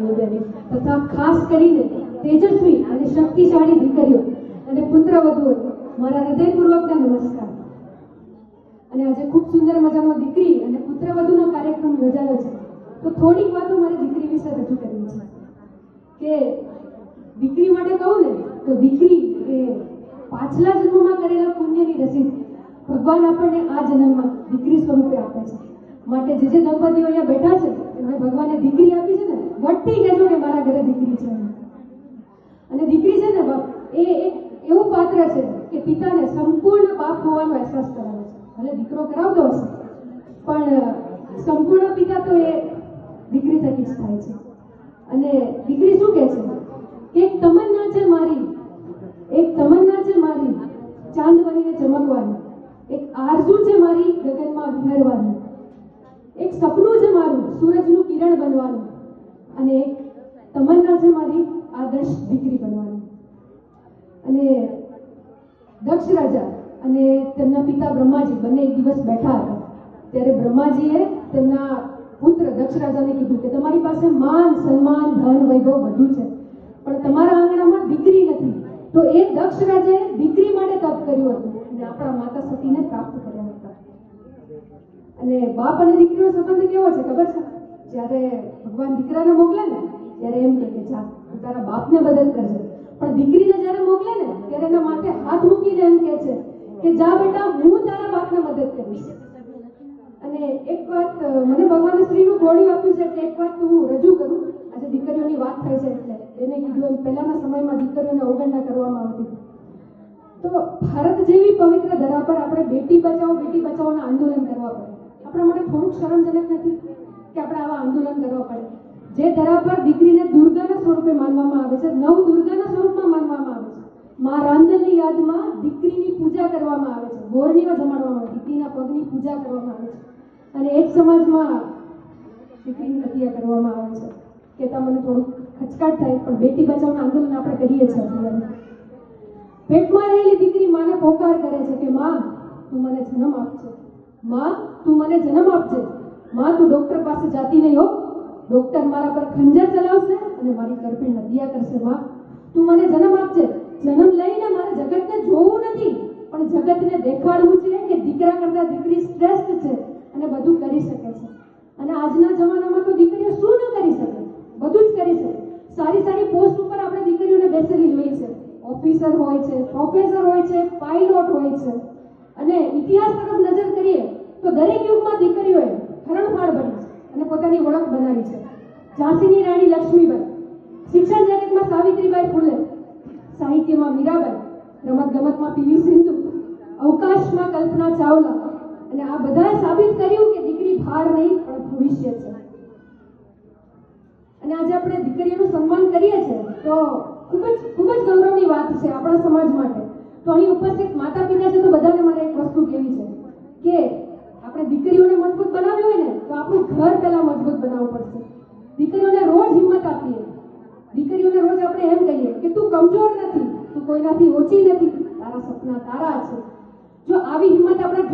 બહેનો તથા ખાસ કરીને તેજસ્વી અને શક્તિશાળી દીકરીઓ અને પુત્રવધુઓ. મારા હૃદયપૂર્વકના નમસ્કાર. અને આજે ખૂબ સુંદર મજાનો દીકરી અને પુત્રવધુનો કાર્યક્રમ યોજાયો છે. તો થોડીક વાતો મારે દીકરી વિશે રજૂ કરવી છે. કે દીકરી માટે કહું ને, તો દીકરી એ પાછલા જન્મમાં કરેલા પુણ્યની રસીદ ભગવાન આપણને આ જન્મમાં દીકરી સ્વરૂપે આપે છે. માટે જે જે દંપતીઓ અહીંયા બેઠા છે એમને ભગવાને દીકરી આપી છે ને, વટથી કહેજો કે મારા ઘરે દીકરી છે. અને દીકરી છે ને, બાપ, એ એક એવું પાત્ર છે કે પિતાને સંપૂર્ણ બાપ હોવાનો અહેસાસ કરાવે છે. ભલે દીકરો કરાવતો હશે, પણ સંપૂર્ણ પિતા તો એ દીકરી થકી જ થાય છે. અને દીકરી શું કહે છે? કે એક તમન્ના છે મારી, એક તમન્ના છે મારી, ચાંદ બનીને ચમકવાની, એક આરઝુ છે મારી ગગનમાં વિહરવાની. એક સપનું છે મારું, સૂરજનું કિરણ બનવાનું. અને એક તમન્ના છે મારી, આદર્શ દીકરી બનવાની. અને દક્ષ રાજા અને તેમના પિતા બ્રહ્માજી બંને એક દિવસ બેઠા હતા. ત્યારે બ્રહ્માજીએ તેમના પુત્ર દક્ષ રાજાને કીધું કે તમારી પાસે માન, સન્માન, ધન, વૈભવ બધું છે. પણ તમારા આંગણામાં દીકરી નથી. તો એ દક્ષ રાજાએ દીકરી માટે તપ કર્યું હતું. અને આપણા માતા સતીને પ્રાપ્ત કર્યા હતા. અને બાપ અને દીકરીનો સંબંધ કેવો છે, ખબર છે? જ્યારે ભગવાન દીકરાને મોકલે ને, ત્યારે એમ કહે કે જા તારા બાપને મદદ કરજે. પણ દીકરીને જ્યારે મોકલે ને, ત્યારે એના માથે હાથ મૂકીને એમ કહે છે કે, જા બેટા, હું તારા બાપને મદદ કરીશ. અને એક વાત, મને ભગવાને સ્ત્રીનું ગોળ્યું આપ્યું છે, એટલે એક વાત હું રજૂ કરું. આજે દીકરીઓની વાત થાય છે, એટલે એને કીધું એમ, પહેલાના સમયમાં દીકરીઓને અવગણના કરવામાં આવતી હતી. તો ભારત જેવી પવિત્ર ધરા પર આપણે બેટી બચાવો, બેટી બચાવોના આંદોલન કરવા પડે. આપણા માટે થોડુંક શરમજનક નથી કે આપણે આવા આંદોલન કરવા પડે. જે ધરા પર દીકરીને દુર્ગાના સ્વરૂપે માનવામાં આવે છે, નવ દુર્ગાના સ્વરૂપમાં માનવામાં આવે છે. મા રાંદલની યાદમાં દીકરીની પૂજા કરવામાં આવે છે ગોરણીઓ જમાડવામાં આવે દીકરીના પગની પૂજા કરવામાં આવે છે. અને એક સમાજમાં દીકરીની હત્યા કરવામાં આવે છે. કહેતા મને થોડુંક ખચકાટ થાય, પણ બેટી બચાવના આંદોલન આપણે કરીએ છીએ અત્યારે. પેટમાં રહેલી દીકરી માને પોકાર કરે છે કે, માં, તું મને જન્મ આપજે. માં, તું મને જન્મ આપજે. માં, તું ડોક્ટર પાસે જાતી નહીં હો. ડોક્ટર મારા પર ખંજર ચલાવશે અને મારી કરપીણ હત્યા કરશે, માં. તું મને જન્મ આપજે. જન્મ લઈને મારે જગતને જોવું નથી, પણ જગતને દેખાડવું છે કે દીકરા કરતા દીકરી શ્રેષ્ઠ છે અને બધું કરી શકે છે. અને આજના જમાનામાં તો દીકરીઓ શું ન કરી શકે? બધું જ કરી શકે. સારી સારી પોસ્ટ ઉપર આપણે દીકરીઓને બેસેલી જોઈએ છે. ઓફિસર હોય છે, પ્રોફેસર હોય છે, પાયલોટ હોય છે. અને ઇતિહાસ તરફ નજર કરીએ, તો દરેક યુગમાં દીકરીઓએ હરણફાળ બની અને પોતાની ઓળખ બનાવી છે. ઝાંસીની રાણી લક્ષ્મીબાઈ, શિક્ષણ જગતમાં સાવિત્રીબાઈ ફૂલે, સાહિત્યમાં મીરાબાઈ રમત ગમતમાં પીવી સિંધુ, અવકાશમાં કલ્પના ચાવલા અને આ બધાએ સાબિત કર્યું કે દીકરી ભાર નહીં, પણ ભવિષ્ય છે. અને આજે આપણે દીકરીઓનું સન્માન કરીએ છીએ, તો ખૂબ જ ખૂબ જ ગૌરવની વાત છે આપણા સમાજ માટે. તો અહીં ઉપસ્થિત માતા પિતા છે તો બધાને મારે એક વસ્તુ કહેવી છે કે આપણે દીકરીઓને મજબૂત બનાવવી હોય ને, તો આપણું ઘર પહેલા મજબૂત બનાવવું પડશે. દીકરીઓને રોજ હિંમત આપીએ. દીકરીઓને રોજ આપણે એમ કહીએ કે તું કમજોર નથી, તું કોઈનાથી ઓછી નથી, તારા સપના તારા છે. જો આવી હિંમત આપણે